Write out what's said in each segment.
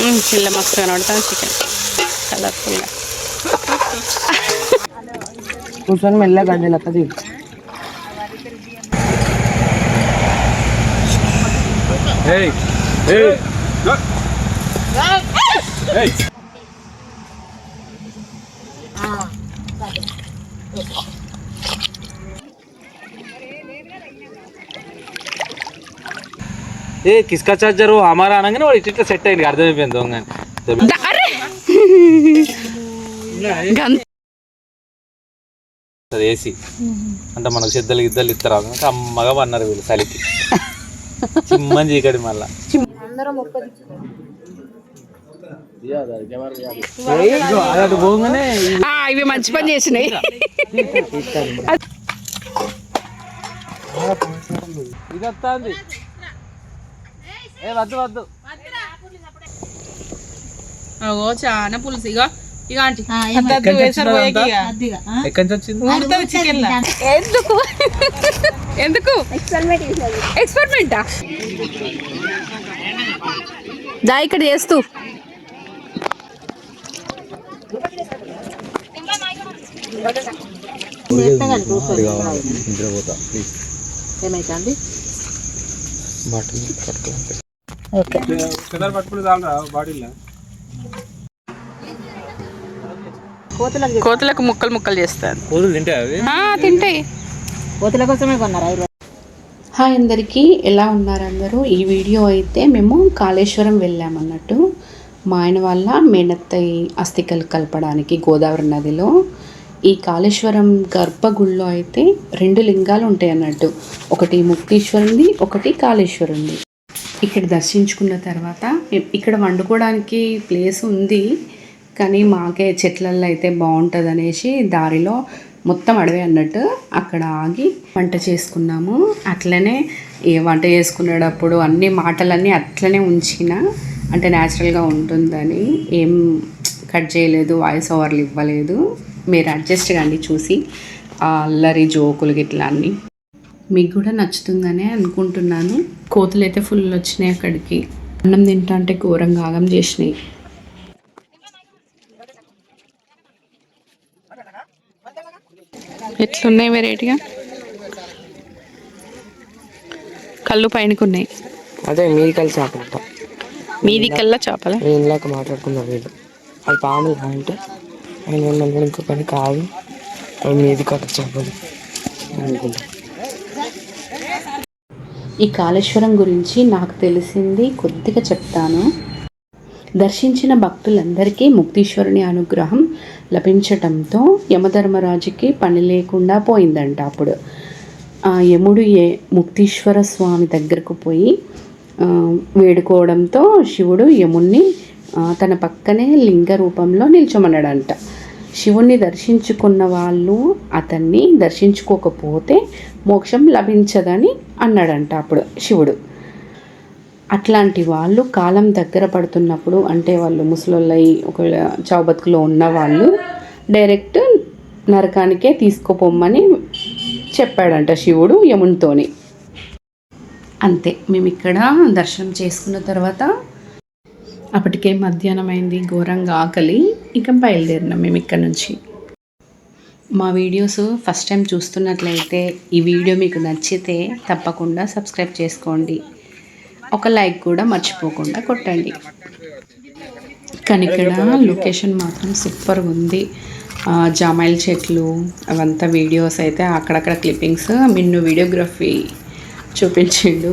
పిల్ల మస్తు కనబడుతుంది చికెన్ కలర్ఫుల్గా కూర్చొని మెల్లగా గంజలు వస్తుంది Hey! Hey! Hey! ఏ కిస్కా చార్జర్ హమారా అనగానే వాడు ఇట్లా సెట్ అయింది అర్థమైపోయింది దొంగ ఏసీ. అంటే మనకు సిద్ధలు గిద్దలు ఇస్తారు అందుకే అమ్మగా పన్నారు వీళ్ళు చలికి చిమ్మని చీకటి మళ్ళా. ఇవి మంచి పని చేసినాయి. ఇది వస్తుంది ఏ వద్దు వద్దు. చాలా పులుసు. ఇక. ఆంటీ చికెన్ ఎందుకు? ఎందుకు? ఎక్స్పెరిమెంటా దా ఇక్కడ చేస్తూ. కోతులకు ముక్కలు ముక్కలు చేస్తాను. కోతులు తింటే అవి? ఆ, తింటాయి. కోతుల కోసమే కొన్నారా హాయ్ అందరికీ ఎలా ఉన్నారు అందరూ? ఈ వీడియో అయితే మేము కాళేశ్వరం వెళ్ళామన్నట్టు మా ఆయన వాళ్ళ మేనత్తయ్య అస్థికలు కలపడానికి గోదావరి నదిలో. ఈ కాళేశ్వరం గర్భగుడిలో అయితే రెండు లింగాలు ఉంటాయి అన్నట్టు. ఒకటి ముక్తీశ్వరుంది ఒకటి కాళేశ్వరుంది ఇక్కడ దర్శించుకున్న తర్వాత ఇక్కడ వండుకోవడానికి ప్లేస్ ఉంది కానీ మాకే చెట్లల్లో అయితే బాగుంటుంది అనేసి దారిలో మొత్తం అడవి అన్నట్టు అక్కడ ఆగి వంట చేసుకున్నాము. అట్లనే ఏ వంట చేసుకునేటప్పుడు అన్ని మాటలన్నీ అట్లనే ఉంచిన అంటే న్యాచురల్గా ఉంటుందని ఏం కట్ చేయలేదు వాయిస్ ఓవర్లు ఇవ్వలేదు. మీరు అడ్జస్ట్ కండి చూసి ఆ అల్లరి జోకులు గిట్లా అన్నీ. మీకు కూడా నచ్చుతుందనే అనుకుంటున్నాను. కోతులు అయితే ఫుల్ వచ్చినాయి అక్కడికి. అన్నం తింటా అంటే ఘోరంగా ఆగం చేసినాయి. ఎట్లున్నాయి వెరైటీగా కళ్ళు పైనకు ఉన్నాయి అదే మీరు కలిసి ఆపంట మీది కల్లా చేపల ఇందాక మాట్లాడుకున్నారు వీళ్ళు అది పాములు అంటే ఆయన మిమ్మల్ని ఇంకో పని కాదు మీది కట్ట చెప్పదు అనుకుంటా. ఈ కాళేశ్వరం గురించి నాకు తెలిసింది కొద్దిగా చెప్తాను. దర్శించిన భక్తులందరికీ ముక్తీశ్వరుని అనుగ్రహం లభించటంతో యమధర్మరాజుకి పని లేకుండా పోయిందంట అప్పుడు. ఆ యముడు ఏ ముక్తీశ్వర స్వామి దగ్గరకు పోయి వేడుకోవడంతో శివుడు యముణ్ణి తన పక్కనే లింగ రూపంలో నిల్చోమన్నాడంట. శివుణ్ణి దర్శించుకున్న వాళ్ళు అతన్ని దర్శించుకోకపోతే మోక్షం లభించదని అన్నాడంట అప్పుడు శివుడు. అట్లాంటి వాళ్ళు కాలం దగ్గర పడుతున్నప్పుడు అంటే వాళ్ళు ముసలోళ్ళై ఒకవేళ చావు ఉన్న వాళ్ళు డైరెక్ట్ నరకానికే తీసుకుపోమ్మని చెప్పాడంట శివుడు యమునితోని. అంతే మేము ఇక్కడ దర్శనం చేసుకున్న తర్వాత అప్పటికే మధ్యాహ్నం అయింది ఘోరంగా ఆకలి. ఇంకా బయలుదేరినాం మేము ఇక్కడ నుంచి. మా వీడియోస్ ఫస్ట్ టైం చూస్తున్నట్లయితే ఈ వీడియో మీకు నచ్చితే తప్పకుండా సబ్స్క్రైబ్ చేసుకోండి. ఒక లైక్ కూడా మర్చిపోకుండా కొట్టండి. కానీ ఇక్కడ లొకేషన్ మాత్రం సూపర్గా ఉంది. జామైల్ జామాయిల చెట్లు అవంతా వీడియోస్ అయితే అక్కడక్కడ క్లిప్పింగ్స్ మిన్ను వీడియోగ్రఫీ చూపించిండు.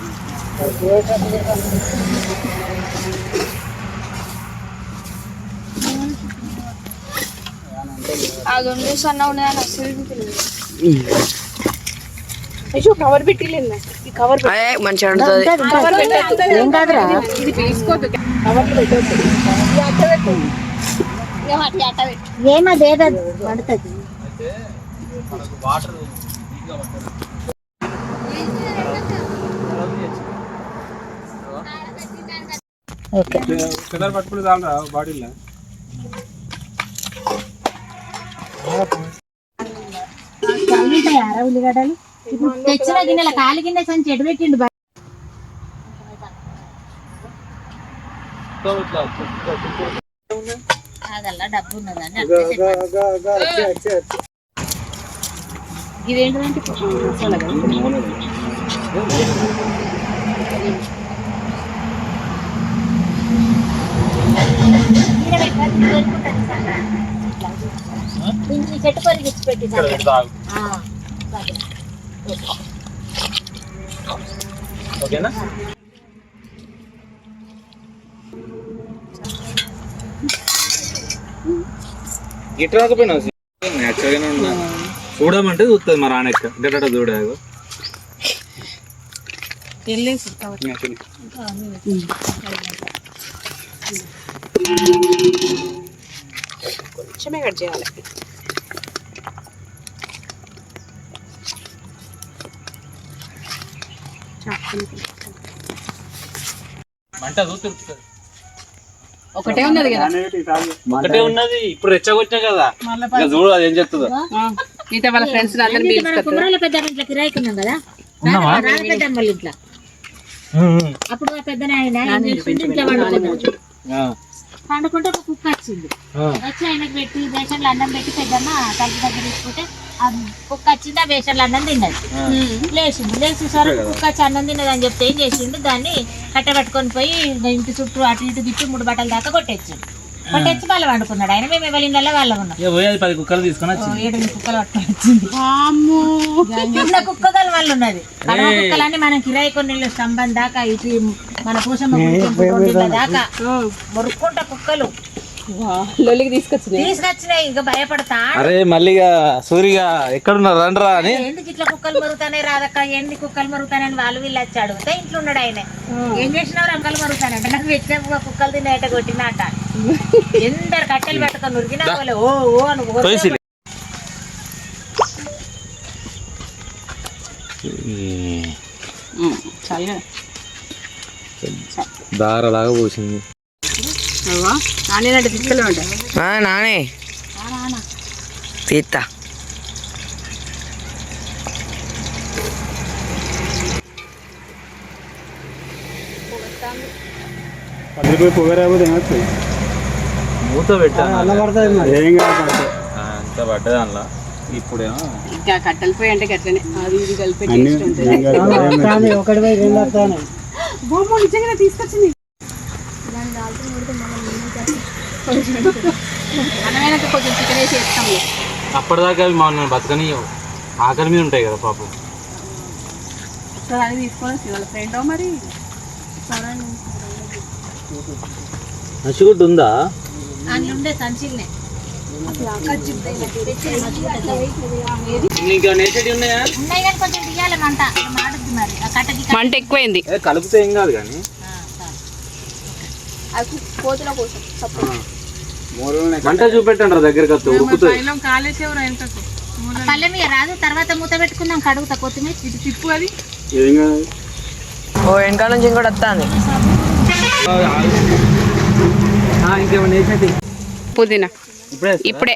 అది ఉండే సన్న ఉన్నాయని అసలు కవర్ పెట్టిలేదు ఈ కవర్ మంచిగా ఉంటుంది. కవర్ పెట్టద్దు ఏం కాదురా. ఇది తీసుకోవద్దు కవర్ పెట్టద్దు ఏమదేదో పడుతుంది. ఉల్లిగడ్డలు ఇప్పుడు తెచ్చిన గిన్నెల కాలి గిన్నె సంచి పెట్టిండు. కాదల్లా డబ్బు ఉన్నదని ఇదేంటంటే చెట్టు పరిగిచ్చి పెట్టి ఓకేనా? గిట్ రాకపోయినా న్యాచురల్గానే ఉన్నా చూడమంటే చూస్తుంది మా రానెక్క గడ్డ గట్ట తెలియదు కొంచెమే కట్ చేయాలి. ఒకటే ఉన్నది కదా? ఒకటే ఉన్నది ఇప్పుడు రెచ్చగొచ్చా కదా. చూడు అది ఏం చెప్తుందో. మిగతా వాళ్ళ ఫ్రెండ్స్ కుమరాల పెద్ద ఇంట్లో కిరాయికున్నాం కదా? ఉన్నావా? రాళ్ళ పెద్ద వాళ్ళ ఇంట్లో. అప్పుడు పెద్ద నాయన పండుకుంటే ఒక కుక్క వచ్చింది. వచ్చి ఆయనకు పెట్టి బేసన్లు అన్నం పెట్టి పెద్దమ్మ తలుపు దగ్గర తీసుకుంటే ఆ కుక్క వచ్చింది ఆ బేసన్లు అన్నం తిన్నది. లేచింది. లేచి సరే కుక్క వచ్చి అన్నం తిన్నది అని చెప్తే ఏం చేసిండు? దాన్ని కట్టబెట్టుకొని పోయి ఇంటి చుట్టూ అటు ఇటు తిప్పి మూడు బట్టల దాకా కొట్టేచ్చిండు వండుకున్నాడు. ఆయన మేము వాళ్ళ ఉన్నాం. ఇక పోయి అది పది కుక్కలు తీసుకొని వచ్చి. ఏడు కుక్కలు పట్టుకొని వచ్చింది. చిన్న కుక్కగల వాళ్ళు ఉన్నది. కడవ కుక్కలన్నీ మనం కిరాయి కొన్ని స్తంభం దాకా ఇటు మన పూసమ్మ గుడి రోడ్డుల దాకా మొరుక్కుంటా కుక్కలు. లొల్లికి తీసుకొచ్చినాయి. తీసుకొచ్చినాయి ఇంకా భయపడతా అరే సూరిగా ఎక్కడున్నారు? రండ్రా అని. ఎందుకు ఇట్లా కుక్కలు మరుగుతానే రాదక్క? ఎన్ని కుక్కలు మరుగుతానని వాళ్ళు వీళ్ళు వచ్చి అడిగితే ఇంట్లో ఉన్నాడు ఆయన. ఏం చేసినావు అంకలు మరుగుతానంట? నాకు వెచ్చ కుక్కలు తినేట కొట్టినట ఎందరు కట్టెలు పెట్టుకొని ఉరికినా వాళ్ళు ఓ ఓ అని చాలా దారలాగా పోసింది. నానేనంటే తీసుకెళ్ళి ఉంటాయి ఆ, నానే. తీత్తా. మూత పెట్టాను. అంత పడ్డది అందులో. ఇప్పుడేమో ఇంకా కట్టెలు పోయి అంటే అది ఇది కలిపి బొమ్మ తీసుకొచ్చింది. అప్పటిదాకా అవి మా బతకనియవు ఆకలి మీద ఉంటాయి కదా పాపం. అది వాళ్ళ ఫ్రెండ్ మరి? నచ్చిగుడ్డు ఉందా? ఉండే సంచిల్నే. మంట. మాడుద్ది మరి. ఆ కట్టకి మంట ఎక్కువైంది. ఏ, కలిపితే ఏం కాదు కానీ. కోతుల కోసం మంట చూపెట్టండి దగ్గరికి వస్తే ఎంతకు పల్లె మీద రాదు తర్వాత మూత పెట్టుకుందాం కడుగుతా కొత్తిమీర. ఇది తిప్పు అది. ఓ వెనకాల నుంచి ఇంకోటి వస్తాను పుదీనా. ఇప్పుడే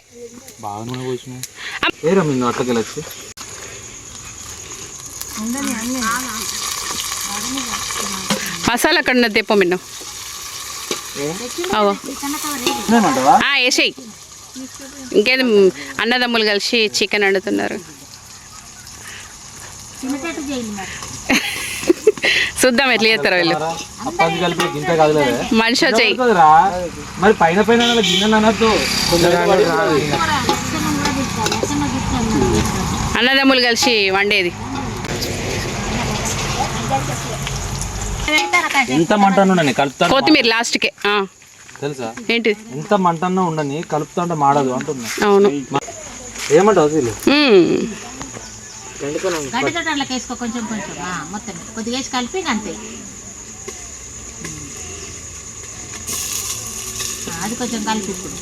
మసాలా అక్కడ తెప్ప మిన్ను అవో ఆ, వేసేయి. ఇంకేది అన్నదమ్ములు కలిసి చికెన్ వండుతున్నారు. చూద్దాం ఎట్లా చేస్తారో వీళ్ళు. మనిషి వచ్చాయి మరి పైన పైన అన్నదమ్ములు కలిసి వండేది. ఎంత మంట నూనె కలుపుతాను కొత్తిమీర లాస్ట్కే. తెలుసా? ఏంటి ఎంత మంటన్నా ఉండని కలుపుతుంటే మాడదు అంటున్నా. అవును. ఏమంటావు. గడ్డతో అట్లా వేసుకో కొంచెం కొంచెం. మొత్తం. కొద్దిగా వేసి కలిపి అంతే. అది కొంచెం కలిపి ఇప్పుడు.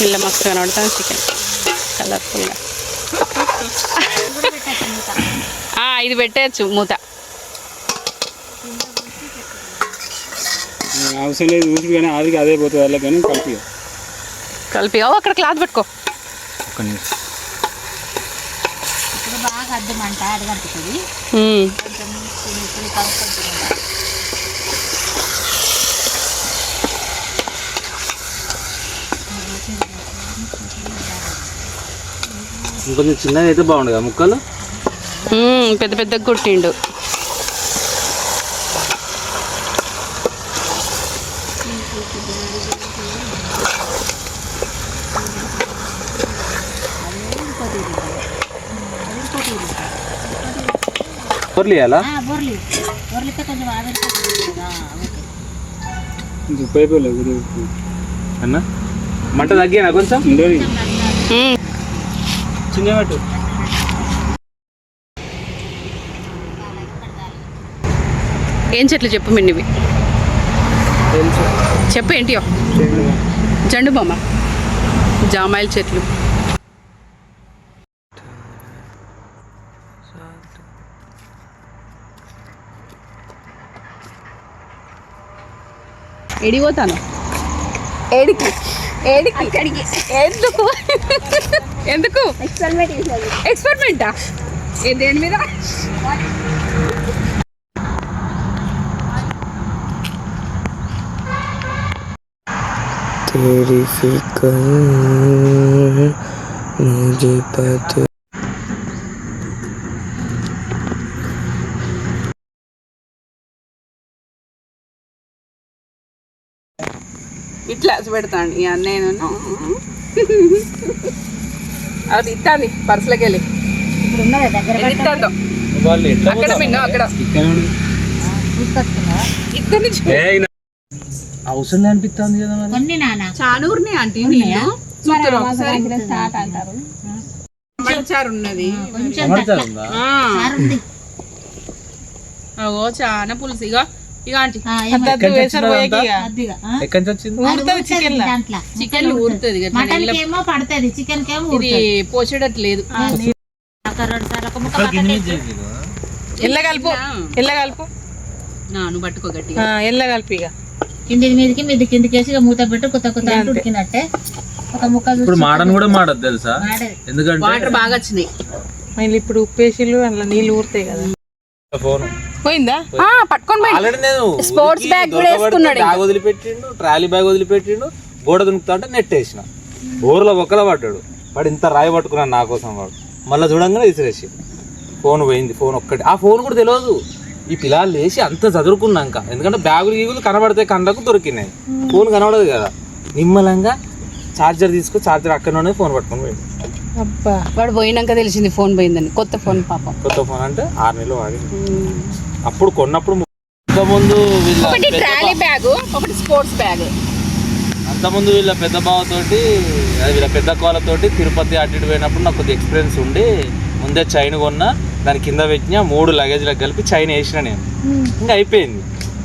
పిల్ల మస్తు కనబడతాను చికెన్. కలర్ఫుల్గా. ఆ, ఇది పెట్టేయచ్చు మూత. అవసరం లేదు ఊసి కానీ ఆదికి అదే పోతుంది అలా కానీ కలిపి. కలిపి. అక్కడ క్లాత్ పెట్టుకో. ఒక్క నిమిషం. ఇప్పుడు బాగా అద్దమంట ఇంకొంచెం చిన్నగా అయితే బాగుండు కదా ముక్కలు. పెద్ద పెద్ద కుట్టిండు. బొర్లి బొర్లితో కొంచెం అన్న? మంట తగ్గినా కొంచెం. చిన్న ఏం చెట్లు చెప్పు మిన్నివి? చెప్పు ఏంటియో? జండు బొమ్మ. జామాయిల చెట్లు. ఎడిపోతాను ఏడికి ఏడికి ఎందుకు? ఎందుకు? ఎక్స్పెరిమెంటా ఏ దేని మీద? तेरी फिक्र मुझे पता ఇట్లా పెడతాను ఇక నేను అది ఇస్తాంది పర్సులోకి వెళ్ళి ఇప్పుడు ఉన్నది దగ్గర ఇది ఇస్తాందో వాళ్ళు ఎట్లా అక్కడ మిన్న అక్కడ తీసుకొచ్చుకున్నా ఇద్దరు నుంచి అవసరం అనిపిస్తుంది కదా మరి? కొన్ని నాన్న. చానూరుని ఆంటీ నీళ్ళు చూస్తారు ఒకసారి. మంచారు ఉన్నది కొంచెం ఉందా ఆ, అగో చాలా పులుసు. ఇక ఇక ఆంటీ. ఆ, ఏమో. ఎక్కడి నుంచి వచ్చింది అదంతా? అద్దిగా ఆ? ఎక్కడి నుంచి వచ్చింది? అది ఊరుతది దాంట్లో. చికెన్ ఊరుతుంది. ఇక. మటన్ కేమో పడుతుంది. చికెన్ కేమో ఇది పోసేటట్టు లేదు ఒక రెండు సార్లు ఒక ముక్క మటన్ వేసి ఎల్ల కలుపు. ఎల్ల. కలుపు. నువ్వు పట్టుకో గట్టిగా. ఆ, ఎల్ల కలిపి ఇక. కింది మీదకి మీది కిందికి వేసి ఇక మూత పెట్టి కొత్త కొత్త అంటే ఉడికినట్టే. ఒక ముక్క ఇప్పుడు మాడని కూడా మాడదు తెలుసా. ఎందుకంటే వాటర్ బాగా వచ్చినాయి. మళ్ళీ ఇప్పుడు ఉప్పేసిళ్ళు అందులో నీళ్ళు ఊరుతాయి కదా. ఫోన్. పోయిందా? ఆ, పట్టుకొని పోయి. ఆల్రెడీ నేను Sports ఊరికి bag కూడా దొరకబడితే వేసుకున్నాడు బ్యాగ్ వదిలిపెట్టిండు ట్రాలీ బ్యాగ్ వదిలిపెట్టిండు గోడ దునుకుతా అంటే నెట్ వేసిన. ఊర్లో ఒక్కల పడ్డాడు. వాడు ఇంత రాయి పట్టుకున్నాడు నా కోసం వాడు. మళ్ళీ చూడంగానే విసిరేసి ఫోన్ పోయింది ఫోన్ ఒక్కటి. ఆ ఫోన్ కూడా తెలియదు ఈ పిల్లలు లేచి అంత చదువుకున్నాక. ఎందుకంటే బ్యాగులు గీగులు కనబడతాయి కండకు దొరికినాయి. ఫోన్ కనబడదు కదా. నిమ్మలంగా ఛార్జర్ తీసుకొని ఛార్జర్ అక్కడనే ఫోన్ పట్టుకొని పోయింది అబ్బా వాడు పోయినాక తెలిసింది ఫోన్ పోయిందని. కొత్త ఫోన్ పాపం. కొత్త ఫోన్ అంటే ఆరు నెలలు వాడింది అప్పుడు కొన్నప్పుడు ముందు వీళ్ళ ఒకటి పెద్ద ట్రాలీ బ్యాగ్ ఒకటి స్పోర్ట్స్ బ్యాగ్. అంతకుముందు వీళ్ళ పెద్ద బావతోటి వీళ్ళ పెద్ద కోళ్ళతోటి తిరుపతి అటు ఇటు పోయినప్పుడు నాకు కొద్దిగా ఎక్స్పీరియన్స్ ఉండి ముందే చైన్ కొన్నా దాని కింద పెట్టిన మూడు లగేజ్లకు కలిపి చైన్ వేసిన నేను. ఇంకా అయిపోయింది.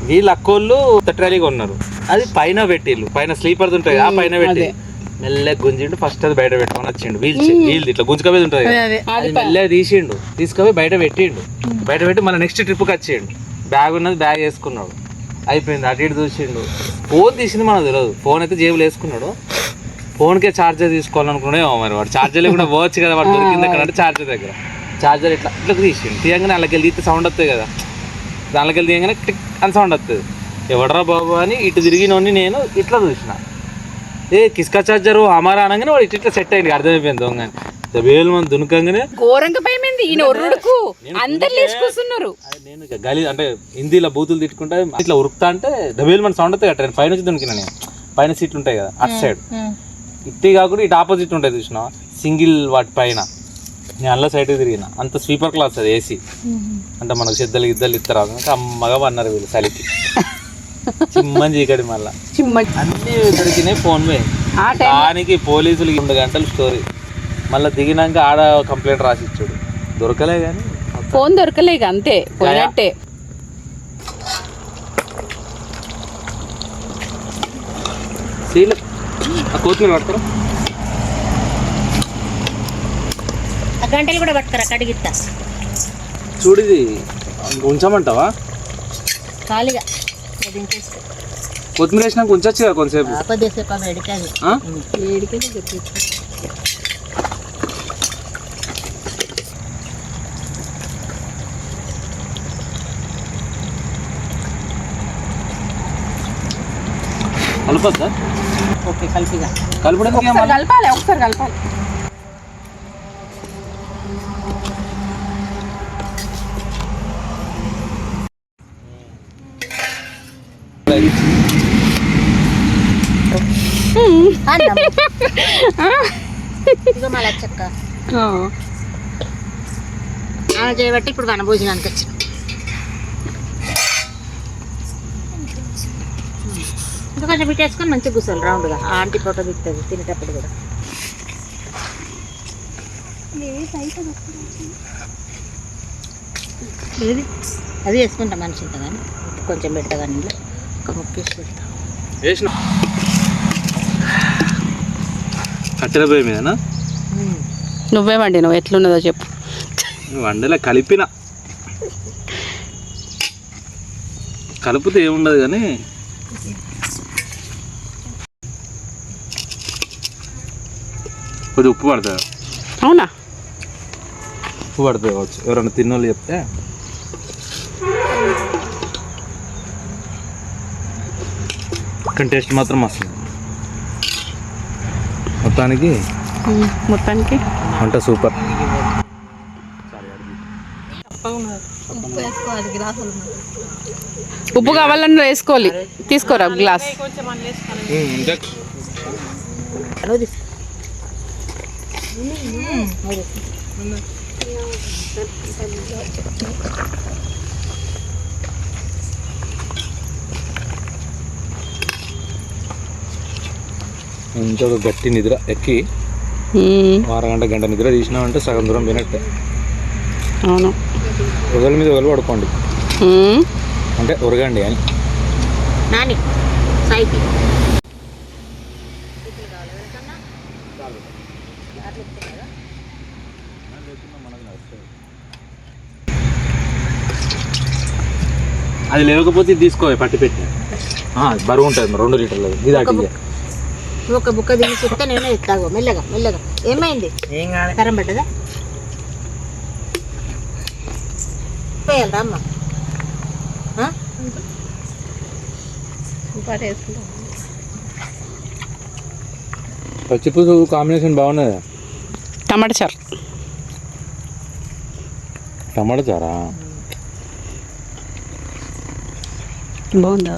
వీళ్ళ అక్కోళ్ళు ట్రాలీ కొన్నారు. అది పైన పెట్టిళ్ళు. పైన స్లీపర్స్ ఉంటాయి ఆ పైన పెట్టి మెల్లగా గుంజిండు ఫస్ట్ అది బయట పెట్టుకొని వచ్చిండు. వీల్ వీల్ ఇట్లా గుంజుకపోయి ఉంటుంది. అది మెల్లగా తీసిండు. తీసుకుపోయి బయట పెట్టిండు. బయట పెట్టి మళ్ళీ నెక్స్ట్ ట్రిప్కి వచ్చిండు. బ్యాగ్ ఉన్నది బ్యాగ్ వేసుకున్నాడు. అయిపోయింది. అటు ఇటు చూసిండు. ఫోన్ తీసింది మనకు తెలియదు. ఫోన్ అయితే జేబులు వేసుకున్నాడు. ఫోన్కే ఛార్జర్ తీసుకోవాలనుకున్నాడేమో మరి వాడు. ఛార్జర్ లేకుండా పోవచ్చు కదా వాడు. దొరికింది ఎక్కడ అంటే ఛార్జర్ దగ్గర. ఛార్జర్ ఇట్లా ఇట్లా తీసిండు. తీయంగానే అలాగే తీస్తే సౌండ్ వస్తుంది కదా. దానిలోకి తీయంగానే టిక్ అని సౌండ్ వస్తుంది ఎవడరా బాబు అని ఇటు తిరిగినోని నేను ఇట్లా చూసిన. ఏ కిస్కా ఛార్జర్ అమారా అనగానే వాడు ఇట్లా సెట్ అయింది అర్థమైపోయింది దొంగ వేలు మంది దునకంగానే. ఘోరంగా భయమైంది ఈయన ఒర్రుడుకు. అందరు లేచి కూర్చున్నారు అది నేను గలీ అంటే హిందీలో బూతులు తిట్టుకుంటే ఇట్లా ఉరుకుతా అంటే డబేల్ మన సౌండ్ వస్తుంది కదా పైన నుంచి దునికిన నేను. పైన సీట్లు ఉంటాయి కదా అటు సైడ్ ఇట్టి కాకుండా ఇటు ఆపోజిట్ ఉంటుంది చూసిన సింగిల్ వాటి పైన. నేను అల్ల సైడ్ తిరిగిన. అంత స్వీపర్ క్లాస్ అది ఏసీ అంటే మనకు సిద్ధలు గిద్దలు ఇస్తారు అందుకే అమ్మగా అన్నారు వీళ్ళు చలికి. చిమ్మని చీకటి మళ్ళా. చిమ్మ అన్ని దొరికినాయి ఫోన్ పే దానికి పోలీసులు రెండు గంటల స్టోరీ మళ్ళీ దిగినాక ఆడ కంప్లైంట్ రాసి ఇచ్చాడు దొరకలే కానీ ఫోన్ దొరకలేక అంతే. పోయినట్టే. సీలు. కొత్తిమీర పట్టుకురా ఆ గంటలు కూడా పట్టుకురా కడిగిస్తా. చూడిది ఉంచమంటావా? ఖాళీగా దించేస్తే కొత్తిమీర వేసినాక ఉంచచ్చు కదా కొంతసేపు కొద్దిసేపు? కలపద్దా? ఓకే కలిపిగా. కలపడానికి? కలపాలి ఒకసారి కలపాలి. ఇక ఆమె చేయబట్టి ఇప్పుడు మన భోజనానికి వచ్చిన ఇంకా కొంచెం పెట్టేసుకొని మంచిగా కూర్చోాలి రౌండ్గా ఆంటీ ఫోటో దిగుతుంది తినేటప్పుడు కూడా అది వేసుకుంటా మనిషి ఇంత కానీ కొంచెం పెడతా కానీ వేసిన కట్టెల పొయ్యి మీదనా? నువ్వే వండి నువ్వు ఎట్లున్నదో చెప్పు. వండలే కలిపిన. కలిపితే ఏముండదు కానీ. కొద్దిగా ఉప్పు పడుతుంది అవునా? ఉప్పు పడుతుంది కావచ్చు? ఎవరైనా తిన్నోళ్ళు చెప్తే. కానీ టేస్ట్ మాత్రం మస్తు ఉంది. మొత్తానికి మొత్తానికి? వంట సూపర్. ఉప్పు కావాలన్నా వేసుకోవాలి. తీసుకోరా గ్లాస్? మంచిగా ఒక గట్టి నిద్ర ఎక్కి. అరగంట గంట నిద్ర తీసినామంటే సగం దూరం వినట్టే అవును. ఒకరి మీద ఒకరు పడుకోండి. అంటే ఉరగండి అని. నాని సాయికి. అది లేకపోతే ఇది తీసుకో పట్టి పెట్టి. ఆ, బరువు ఉంటుంది మరి రెండు లీటర్లు ఇది అటు ఇయ్య. నువ్వు ఒక బుక్క తిని చెప్తే నేను ఎత్తాగు. మెల్లగా మెల్లగా. ఏమైంది? కరం పడ్డదా? పోయాలి అమ్మ? ఆ? పచ్చిపులుసు కాంబినేషన్ బాగున్నది? టమాటా చారు. టమాటా చారా? బాగుందా?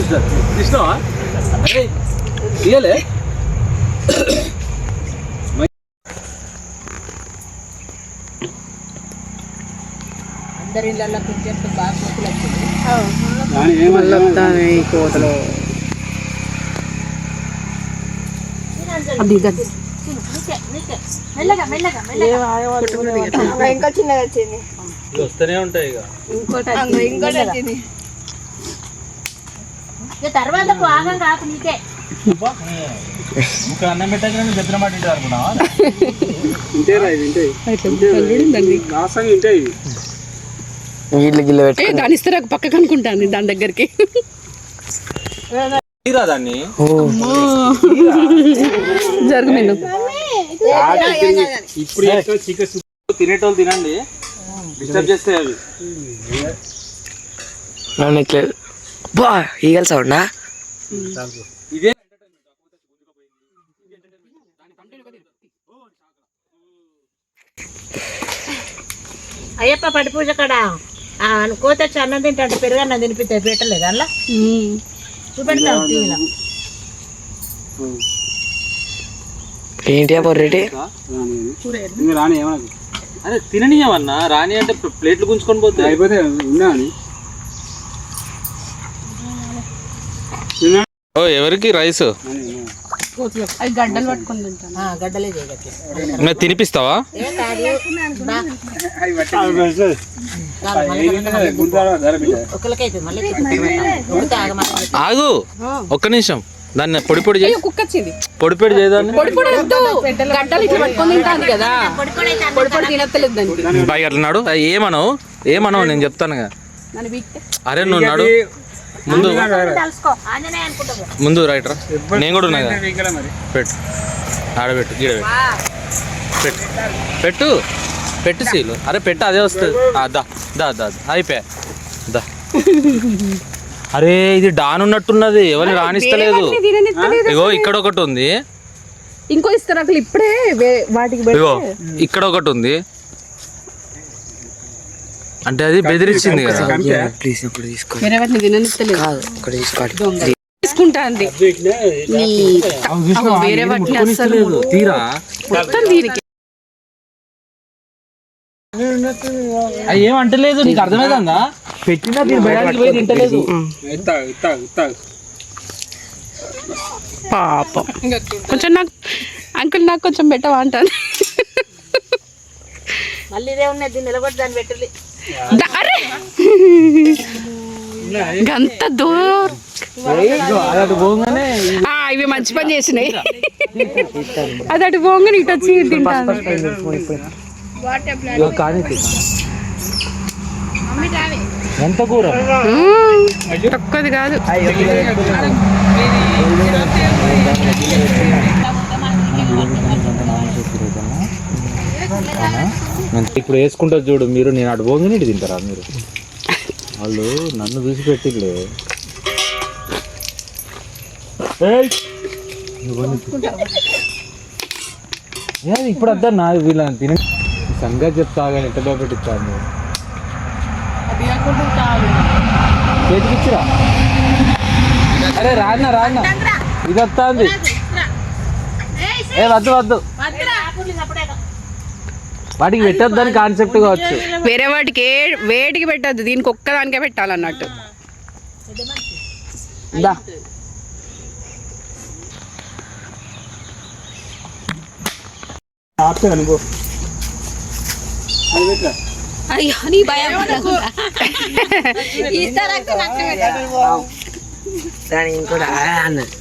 తీసినావా? తీయలే. అందరి ఇళ్ళల్లో పింఛన్ బాగా వచ్చింది కానీ ఏమన్నా కోతలో అది మెల్లగా మెల్లగా మెల్లగా ఇంకా చిన్నగా వచ్చింది. వస్తూనే ఉంటాయి ఇక. ఇంకోటి వచ్చింది. ఇక తర్వాత ఆగం కాకు నీకే. ఇంకా అన్నం పెట్టక దగ్గర మాట ఇంటారు అనుకున్నావా? వీళ్ళు గిల్ల పెట్టి దాని ఇస్తే నాకు పక్కకు అనుకుంటాను దాని దగ్గరికి. దాన్ని? నేను తినేటోళ్ళు తినండి. డిస్టర్బ్ చేస్తే అవి. నన్ను ఇట్లా బా ఈగల సౌండా ఇదే అయ్యప్ప పడి పూజ కాడ కోత వచ్చి అన్నం తింటాడు పెరుగు అన్నం తినిపిస్తే పెట్టలేదు అలా చూపెడతాం ఏంటి పొర్రెటి అరే తిననీయమన్నా రాని అంటే ప్లేట్లు గుంజుకొని పోతే. అయిపోతే ఓ ఎవరికి? రైస్? అవి గడ్డలు పట్టుకొని తింటాను. గడ్డలే ఇంకా తినిపిస్తావా? ఒకరికైతే మళ్ళీ. ఆగు. ఒక్క నిమిషం. దాన్ని పొడి పొడి చేయి. కుక్క వచ్చింది పొడి పొడి చేయదాన్ని పొడి పొడి వద్దు. గడ్డలు ఇట్లా పట్టుకొని తింటాను కదా. పొడి పొడి అయితే పొడి పొడి తినత్తలేదు దానికి బాయ్ అట్లన్నాడు అయ్యి ఏమనవు? ఏమనవు? నేను చెప్తాను అరే నువ్వు నాడు. ముందు ముందు రైట్ రా నేను కూడా ఉన్నా పెట్టు. ఆడబెట్టు గీడ పెట్టు. పెట్టు. పెట్టు. సీలు. అరే పెట్టు అదే వస్తుంది. దా దా దా దా. అయిపోయా. దా. అరే ఇది డాన్ ఉన్నట్టున్నది. ఎవరిని రాణిస్తలేదు. ఇగో ఇక్కడ ఒకటి ఉంది. ఇంకో ఇస్తారు ఇప్పుడే వాటికి ఇగో ఇక్కడ ఒకటి ఉంది. అంటే అది బెదిరించింది కదా. ప్లీజ్ ఇప్పుడు తీసుకో వేరే వాటిని తిననిస్తలేదు కాదు ఇక్కడ తీసుకోవాలి. తీసుకుంటా అంది నీ అగో, వేరే వాటిని అస్సలు తీరా? మొత్తం దీనికి. అవి ఏం అంటలేదు నీకు అర్థమైందా? పెట్టినా దీని బయటికి పోయి తింటలేదు. పాపం. కొంచెం నాకు అంకుల్ నాకు కొంచెం పెట్టవా అంటాను మళ్ళీ ఇదే ఉన్నది దీన్ని నిలబడి దాన్ని పెట్టలే. అరే! గంత దూరం. ఇవి మంచి పని చేసినాయి. అది అటు పోగానే ఇటు వచ్చి తింటాను. ఎంత కూర. తక్కువది కాదు. ఇప్పుడు వేసుకుంటా చూడు మీరు నేను అటు పోగానే ఇటు తింటారా మీరు? వాళ్ళు నన్ను చూసి పెట్టిలే ఇప్పుడు వద్దా నా వీళ్ళని తిన. సంగతి చెప్తా కానీ ఎంత పెట్టిస్తాను చేతికిచ్చిరా అరే రాన్నా రాన్నా ఇది వస్తుంది. ఏ వద్దు వద్దు. వాటికి పెట్టొద్దని కాన్సెప్ట్ కావచ్చు. వేరే వాటికి ఏ వేటికి పెట్టద్దు దీనికి ఒక్కదానికే పెట్టాలన్నట్టు. దా. అయ్యో నీ భయం. దాని ఇంకోటి ఆ అన్నది.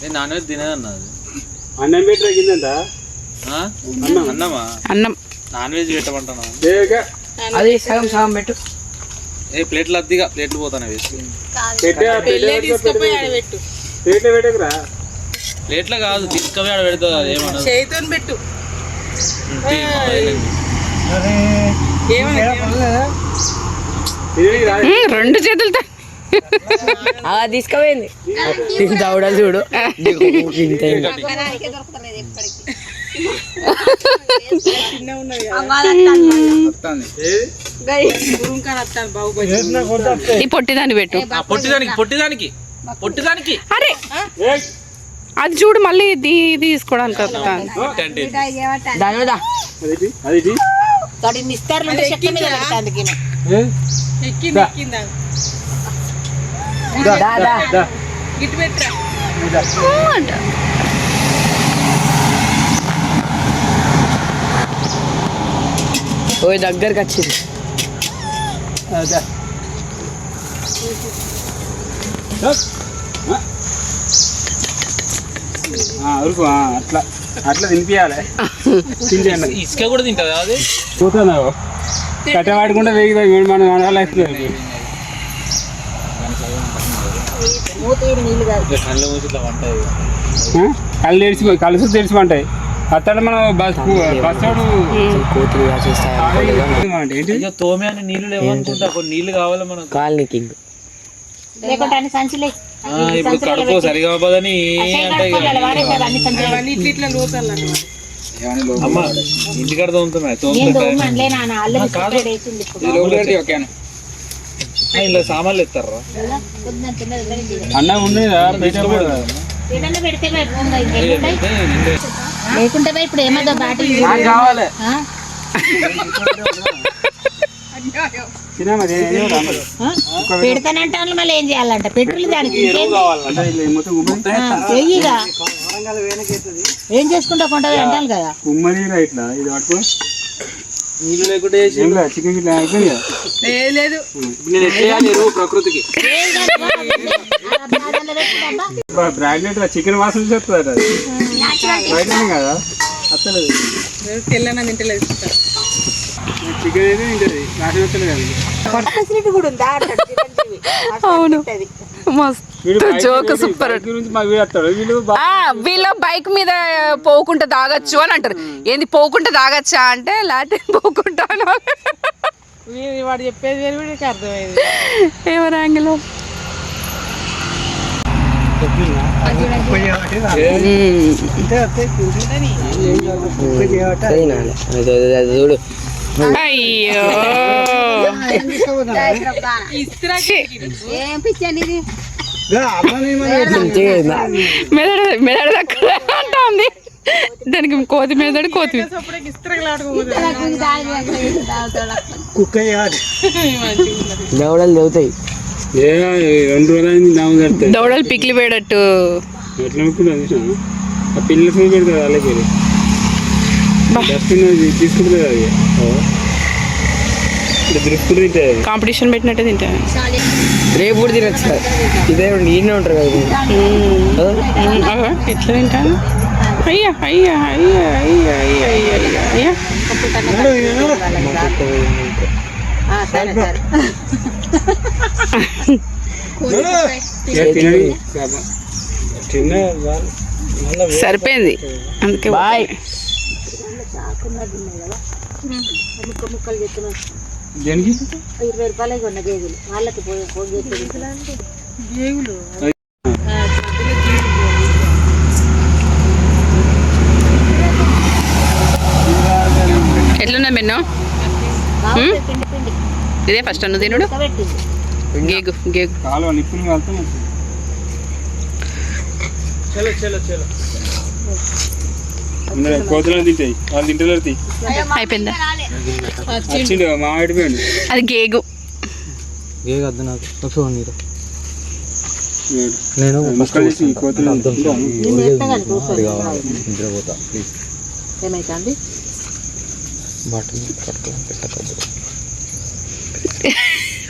నేను నాన్ వెజ్ తినేదన్నది అన్నం పెట్టిన కిందంట అన్నమా? అన్నం. నాన్ వెజ్ అది సగం సగం పెట్టు. ఏ ప్లేట్లు అద్దిగా ప్లేట్లు పోతాను వేసి పెట్టే పెట్టే. పెట్టకురా? ప్లేట్లో కాదు తీసుకపోయి ఆడ పెడుతుంది అది ఏమన్నా చేతితో పెట్టు రెండు చేతులతో. అలా తీసుకుపోయింది. దౌడలు చూడు. ఇంత ఈ పొట్టిదాన్ని పెట్టు. పొట్టిదానికి పొట్టిదానికి పొట్టిదానికి. అరే! అది చూడు మళ్ళీ ఇది ఇది తీసుకోవడానికి వస్తాను dah dah dah dah gitu betra ada ఓయ్ దగ్గరికి వచ్చింది అదా అరుకు అట్లా అట్లా తినిపించాలి తింటాను ఇసుక కూడా తింటుందా అది పోతుందా కట్ట పడకుండా వేగి మనం మన వాళ్ళు కళ్ళు తెరిచి కలిసి తెరిచి పంటాయి అతడు మనం బస్ బస్సుడు తోమే అని నీళ్ళు లేవనుకుంటా. కొన్ని నీళ్ళు కావాలి మనం కాలనీకి లేకుంటే ఇప్పుడు కడుపు సరిగా అవ్వదని ఇంటికాడ తోముతున్నాయి ఇలా సామాన్లు ఇస్తారా అన్న ఉన్నాయిరా లేకుంటే ఇప్పుడు ఏమదో బాటిల్ కావాలి. మళ్ళీ ఏం చేయాలంట? పెట్రోల్ దానికి ఏం చేసుకుంటా కొంటది అంటాను కదా. ఇట్లా ఇది నీళ్ళు లేకుండా చికెన్ గిట్లా అయిపోయింది లేదు నేను ఎట్లా ప్రకృతికి. చికెన్ వాసన చెప్తారు బయట కదా? అసలు తెల్లన్నా చికెన్ అయితే తింటది నాశనం కూడా అవును. మస్తు. Joke super. వీళ్ళు బైక్ మీద పోకుండా తాగొచ్చు అని అంటారు. ఏంది పోకుండా తాగొచ్చా అంటే లాటిన్ పోకుండా వాడు చెప్పేది అర్థమైంది. ఏమరాంగిలో చూడు అయ్యో. మెదడు మెదడు దక్కువ అంటుంది. దానికి కోతి మెదడు కోతి కుక్క దవడలు చదువుతాయి దవడలు పిక్లి పోయేటట్టు పిల్లలు పెడతారు అలాగే తీసుకుంటుంది అది. కాంపిటీషన్ పెట్టినట్టే తింటాను రేపు కూడా తినచ్చు సార్. ఇదే ఈయనే ఉంటారు కదా ఎట్లా తింటాను అయ్యా అయ్యా అయ్యా అయ్యా అయ్యా అయ్యా అయ్యా. సరిపోయింది. అందుకే బాయ్ ముక్క ముక్కలు చెప్తున్నాను వాళ్ళకి ఎట్లున్నా మెన్ను? ఇదే ఫస్ట్ అన్ను తినుడు? గేగు గేగు. చలో చలో చలో. కోతులు తింటాయి. వాళ్ళు తింటలేరు తీ. అయిపోయిందా? వచ్చిండు మా ఆడిపోయాడు అది గేగు. వద్దు నాకు. నేను ముక్కలు చేసి కోతులు. నిద్రపోతా ప్లీజ్.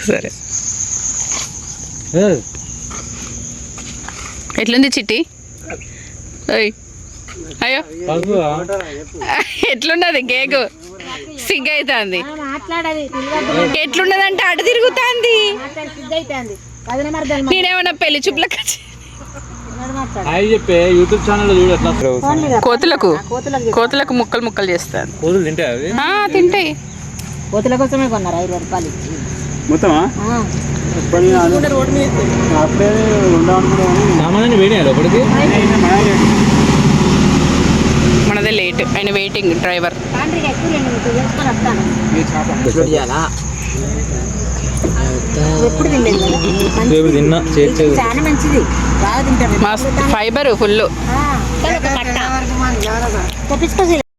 సరే. ఎట్లుంది చిట్టి? ఓయ్. అయ్యో. ఎట్లున్నది కేకు ఎట్లున్నది ఎట్లున్నదంటే అటు తిరుగుతాంది. నేనేమన్నా పెళ్ళి చూపులకు యూట్యూబ్ కోతులకు కోతులకు ముక్కలు ముక్కలు చేస్తాను తింటాయి కోతుల కోసమే కొన్నారు ఐదు రూపాయలు రోడ్డు మీద అప్పుడే వస్తున్నదే లేట్ ఆయన వెయిటింగ్ డ్రైవర్ మస్తు ఫైబర్ ఫుల్